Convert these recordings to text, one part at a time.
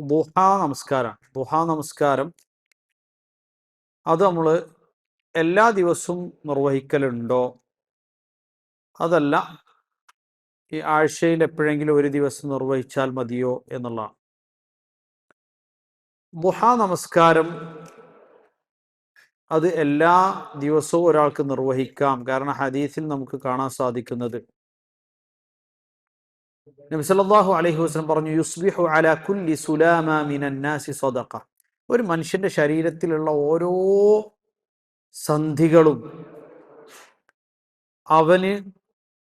ദുഹാ നമസ്കാരമാണ് ദുഹാ നമസ്കാരം. അത് നമ്മൾ എല്ലാ ദിവസവും നിർവഹിക്കലുണ്ടോ? അതല്ല ഈ ആഴ്ചയിൽ എപ്പോഴെങ്കിലും ഒരു ദിവസം നിർവഹിച്ചാൽ മതിയോ എന്നുള്ളതാണ്. ദുഹാ നമസ്കാരം അത് എല്ലാ ദിവസവും ഒരാൾക്ക് നിർവഹിക്കാം. കാരണം ഹദീസിൽ നമുക്ക് കാണാൻ സാധിക്കുന്നത് നബി സല്ലല്ലാഹു അലൈഹി വസ്ലം പറഞ്ഞു യുസ്ബിഹു അല കുല്ലി സുലാമ മിനന്നാസി നാസി സദഖ. ഒരു മനുഷ്യന്റെ ശരീരത്തിലുള്ള ഓരോ സന്ധികളും അവന്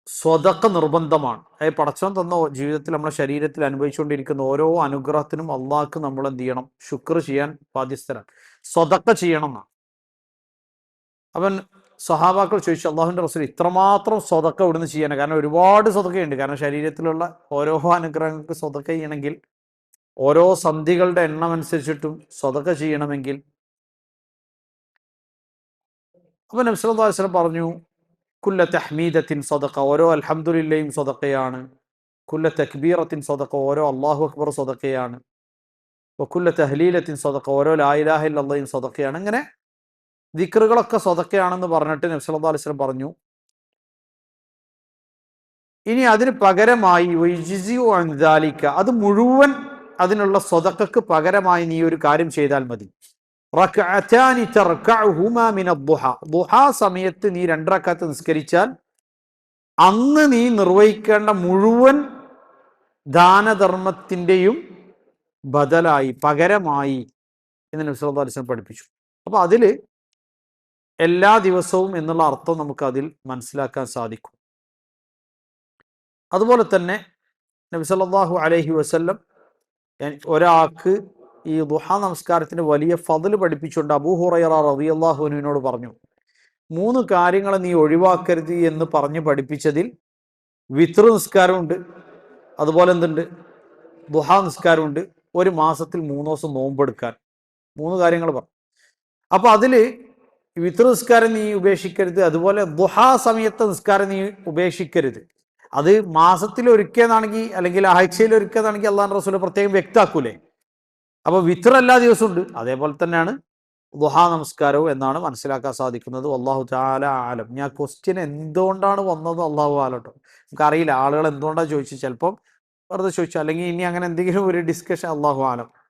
സ്വതക്ക നിർബന്ധമാണ്. അതായത് പടച്ചവൻ തന്ന ജീവിതത്തിൽ നമ്മുടെ ശരീരത്തിൽ അനുഭവിച്ചുകൊണ്ടിരിക്കുന്ന ഓരോ അനുഗ്രഹത്തിനും അള്ളാഹ്ക്ക് നമ്മൾ എന്ത് ചെയ്യണം? ശുക്ർ ചെയ്യാൻ ബാധ്യസ്ഥരാണ്. സ്വതക്ക ചെയ്യണം എന്നാണ്. അവൻ സഹാബാക്കൾ ചോദിച്ചു അള്ളാഹുവിന്റെ റസൂൽ ഇത്രമാത്രം സ്വതക്ക ഇവിടുന്ന് ചെയ്യാനാണ് കാരണം ഒരുപാട് സ്വതക്കയുണ്ട്. കാരണം ശരീരത്തിലുള്ള ഓരോ അനുഗ്രഹങ്ങൾക്ക് സ്വതക്ക ചെയ്യണമെങ്കിൽ ഓരോ സന്ധികളുടെ എണ്ണം അനുസരിച്ചിട്ടും സ്വതക്ക ചെയ്യണമെങ്കിൽ അപ്പൊ നബ്സല്ലാസ്ലം പറഞ്ഞു കുല്ല തഹ്മീദത്തിൻ സ്വതക്ക. ഓരോ അലഹമുല്ലയും സ്വതക്കയാണ്. കുല്ല തക്ബീറത്തിൻ സ്വതക്ക. ഓരോ അള്ളാഹു അക്ബർ സ്വതക്കയാണ്. കുല്ല തഹ്ലീലത്തിൻ സ്വതക്ക. ഓരോ ലായിലാഹില്ലയും സ്വതക്കയാണ്. അങ്ങനെ ദിക്റുകളൊക്കെ സ്വതക്കയാണെന്ന് പറഞ്ഞിട്ട് നബ്സല്ലാ അലിസ്ലം പറഞ്ഞു. ഇനി അതിന് പകരമായി വൈജിസിയോ അൻദാലിക്ക അത് മുഴുവൻ അതിനുള്ള സ്വതക്കക്ക് പകരമായി നീ ഒരു കാര്യം ചെയ്താൽ മതി. സമയത്ത് നീ രണ്ടറക്കാത്ത് നിസ്കരിച്ചാൽ അന്ന് നീ നിർവഹിക്കേണ്ട മുഴുവൻ ദാനധർമ്മത്തിന്റെയും ബദലായി പകരമായി എന്ന് നബി സല്ലല്ലാഹു അലൈഹി വസല്ലം പഠിപ്പിച്ചു. അപ്പൊ അതിൽ എല്ലാ ദിവസവും എന്നുള്ള അർത്ഥം നമുക്ക് അതിൽ മനസ്സിലാക്കാൻ സാധിക്കും. അതുപോലെ തന്നെ നബി സല്ലല്ലാഹു അലൈഹി വസല്ലം ഒരാൾക്ക് ഈ ദുഹ നമസ്കാരത്തിന് വലിയ ഫതിൽ പഠിപ്പിച്ചുകൊണ്ട് അബൂ ഹുറൈറ റളിയല്ലാഹുവിനോട് പറഞ്ഞു മൂന്ന് കാര്യങ്ങൾ നീ ഒഴിവാക്കരുത് എന്ന് പറഞ്ഞ് പഠിപ്പിച്ചതിൽ വിത്ര നിസ്കാരമുണ്ട് അതുപോലെ എന്തുണ്ട്? ദുഹ നിസ്കാരമുണ്ട് ഒരു മാസത്തിൽ മൂന്ന് ദിവസം നോമ്പെടുക്കാൻ. മൂന്ന് കാര്യങ്ങൾ പറഞ്ഞു. അപ്പൊ അതിൽ വിത്ര നിസ്കാരം നീ ഉപേക്ഷിക്കരുത്. അതുപോലെ ദുഹാ സമയത്തെ നിസ്കാരം നീ ഉപേക്ഷിക്കരുത്. അത് മാസത്തിൽ ഒരിക്കലാണെങ്കിൽ അല്ലെങ്കിൽ ആഴ്ചയിൽ ഒരിക്കലാണെങ്കിൽ അള്ളാഹ് റസൂൽ പ്രത്യേകം വ്യക്താക്കൂലേ അപ്പോൾ വിത്ര എല്ലാ ദിവസവും ഉണ്ട് അതേപോലെ തന്നെയാണ് ദുഹാ നമസ്കാരവും എന്നാണ് മനസ്സിലാക്കാൻ സാധിക്കുന്നത്. അള്ളാഹു താല ആലം. ഞാൻ ക്വസ്റ്റ്യൻ എന്തുകൊണ്ടാണ് വന്നത് അള്ളാഹു ആലട്ടോ. നമുക്കറിയില്ല. ആളുകൾ എന്തുകൊണ്ടാണ് ചോദിച്ചത്? ചിലപ്പം വെറുതെ ചോദിച്ചു. അല്ലെങ്കിൽ ഇനി അങ്ങനെ എന്തെങ്കിലും ഒരു ഡിസ്കഷൻ അള്ളാഹു ആലം.